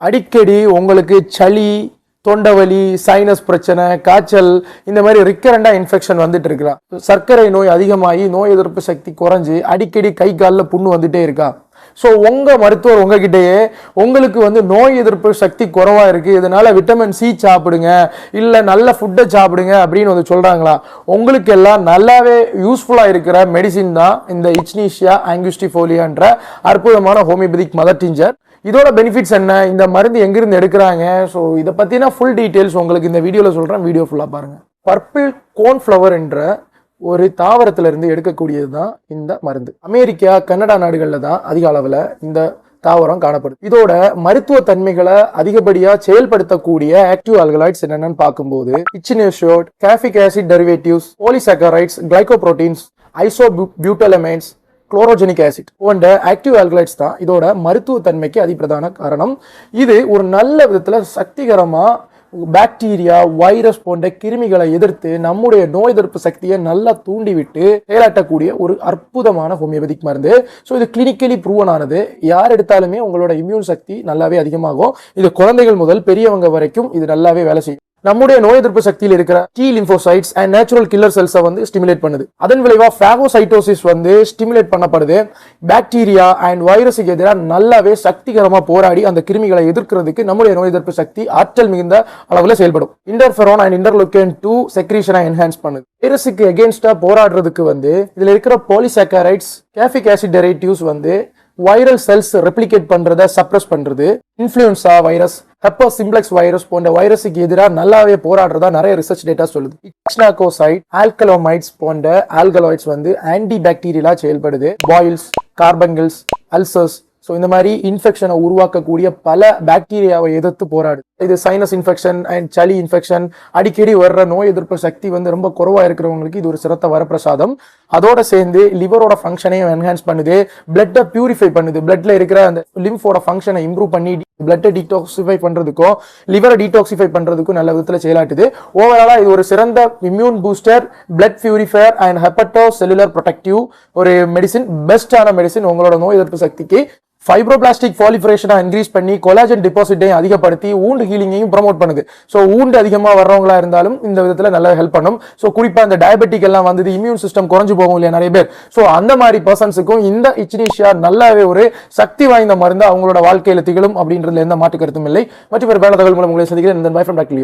அடிக்கடி உங்களுக்கு சளி தொண்டவலி சைனஸ் பிரச்சனை காய்ச்சல் இந்த மாதிரி ரிக்கரண்டாக இன்ஃபெக்ஷன் வந்துட்டு இருக்கா சர்க்கரை நோய் அதிகமாகி நோய் எதிர்ப்பு சக்தி குறைஞ்சு அடிக்கடி கை காலில் புண்ணு வந்துட்டே இருக்கா ஸோ உங்கள் மருத்துவர் உங்ககிட்டயே உங்களுக்கு வந்து நோய் எதிர்ப்பு சக்தி குறைவாக இருக்குது இதனால் விட்டமின் சி சாப்பிடுங்க. இல்லை நல்ல ஃபுட்டை சாப்பிடுங்க அப்படின்னு வந்து சொல்கிறாங்களா உங்களுக்கு எல்லாம் நல்லாவே யூஸ்ஃபுல்லாக இருக்கிற மெடிசின் தான் இந்த இச்னீஷியா ஆங்கிஸ்டிஃபோலியான்ற அற்புதமான ஹோமியோபதிக் மதர் டிஞ்சர் இதோட பெனிஃபிட்ஸ் என்ன? இந்த மருந்து எங்கிருந்து எடுக்கிறாங்க? ஸோ இதை பற்றினா ஃபுல் டீட்டெயில்ஸ் உங்களுக்கு இந்த வீடியோவில் சொல்கிறேன் வீடியோ ஃபுல்லாக பாருங்கள் பர்பிள் கோன்ஃப்ளவர் என்ற ஒரு தாவரத்திலிருந்து எடுக்கக்கூடியது தான் இந்த மருந்து. அமெரிக்கா கனடா நாடுகளில் தான் அதிக அளவில் இந்த தாவரம் காணப்படுது. இதோட மருத்துவ தன்மைகளை அதிகப்படியா செயல்படுத்தக்கூடிய ஆக்டிவ் ஆல்கலாய்ட்ஸ் என்னென்னு பார்க்கும்போது echinacoside caffeic acid derivatives polysaccharides glycoproteins isobutylamines chlorogenic acid. போன்ற ஆக்டிவ் ஆல்கலைட்ஸ் தான் இதோட மருத்துவ தன்மைக்கு அதிப்பிரதான காரணம். இது ஒரு நல்ல விதத்தில் சக்திகரமாக பாக்டீரியா வைரஸ் போன்ற கிருமிகளை எதிர்த்து நம்முடைய நோய் எதிர்ப்பு சக்தியை நல்லா தூண்டிவிட்டு செயலாட்டக்கூடிய ஒரு அற்புதமான ஹோமியோபதிக் மருந்து. ஸோ இது கிளினிக்கலி ப்ரூவன் ஆனது. யார் எடுத்தாலுமே உங்களோட இம்யூன் சக்தி நல்லாவே அதிகமாகும். இது குழந்தைகள் முதல் பெரியவங்க வரைக்கும் இது நல்லாவே வேலை செய்யும். நம்முடைய நோய் எதிர்ப்பு சக்தியில் இருக்கிற T lymphocytes and natural killer செல்ஸை வந்து ஸ்டிமுலேட் பண்ணுது. அதன் விளைவாக ஃபேகோசைட்டோசிஸ் வந்து ஸ்டிமுலேட் பண்ணப்படுது. பாக்டீரியா அண்ட் வைரஸுக்கு எதிராக நல்லாவே சக்திகரமாக போராடி அந்த கிருமிகளை எதிர்க்கிறதுக்கு நம்முடைய நோய் எதிர்ப்பு சக்தி ஆற்றல் மிகுந்த அளவில் செயல்படும். இன்டர்ஃபெரோன் அண்ட் இன்டர்லுக்கன் டூ செக்ரீஷனை என்ஹான்ஸ் பண்ணுது. வைரஸுக்கு எகேன்ஸ்டாக போராடுறதுக்கு வந்து இதில் இருக்கிற பாலிசாக்கரைட்ஸ் கேஃபிக் ஆசிட் டெரேட்டிவ்ஸ் வந்து வைரல் செல்ஸ் ரெப்ளிகேட் பண்றத சப்ரஸ் பண்றது. இன்ஃப்ளூயன்சா வைரஸ் ஹெப்போ சிம்ப்ளெக்ஸ் வைரஸ் போன்ற வைரஸுக்கு எதிராக நல்லாவே போராடுறதா நிறைய ரிசர்ச் டேட்டா சொல்லுது. இக்ஸ்னாகோசைட் ஆல்கலோமைட்ஸ் போன்ற ஆல்கலாய்ட்ஸ் வந்து ஆன்டி பாக்டீரியலா செயல்படுது. பாயில்ஸ் கார்பங்கிள்ஸ் அல்சர்ஸ் ஸோ இந்த மாதிரி இன்ஃபெக்ஷனை உருவாக்கக்கூடிய பல பாக்டீரியாவை எதிர்த்து போராடு இது சைனஸ் இன்ஃபெக்ஷன் அண்ட் சளி இன்ஃபெக்ஷன் அடிக்கடி வர்ற நோய் எதிர்ப்பு சக்தி வந்து ரொம்ப குறவாக இருக்கிறவங்களுக்கு இது ஒரு சிறந்த வரப்பிரசாதம். அதோட சேர்ந்து லிவரோட ஃபங்க்ஷனையும் என்ஹான்ஸ் பண்ணுது பிளட்டை பியூரிஃபை பண்ணுது. பிளட்ல இருக்கிற அந்த லிம்ஃபோட ஃபங்க்ஷனை இம்ப்ரூவ் பண்ணி பிளட்டை டீடாக்சிஃபை பண்ணுறதுக்கும் லிவரை டீடாக்சிஃபை பண்ணுறதுக்கும் நல்ல விதத்தில் செயலாட்டுது. ஓவராலாக இது ஒரு சிறந்த immune booster blood purifier and hepatocellular protective ஒரு மெடிசின் பெஸ்டான மெடிசின் உங்களோட நோய் எதிர்ப்பு சக்திக்கு ஃபைப்ரோபிளாஸ்டிக் ஃபாலிஃபரேஷனை இன்க்ரீஸ் பண்ணி கொலாஜன் டிபாசிட்டையும் அதிகப்படுத்தி ஊண்டு ஹீலிங்கையும் ப்ரமோட் பண்ணுது. ஸோ ஊண்டு அதிகமாக வர்றவங்களா இருந்தாலும் இந்த விதத்தில் நல்லா ஹெல்ப் பண்ணும். ஸோ குறிப்பாக இந்த டயபெட்டிக் எல்லாம் வந்தது இம்யூன் சிஸ்டம் குறைஞ்சு போகும் இல்லையா நிறைய பேர். ஸோ அந்த மாதிரி பர்சன்ஸுக்கும் இந்த இச்சினிஷியா நல்லாவே ஒரு சக்தி வாய்ந்த மருந்து அவங்களோட வாழ்க்கையில் திகழும் அப்படின்றதுல எந்த மாற்று கருத்தும் இல்லை. மற்றும் ஒரு வேலை தகவல் மூலம் உங்களை சந்திக்கிறேன். இந்த பை ஃப்ரம் டாக்டர்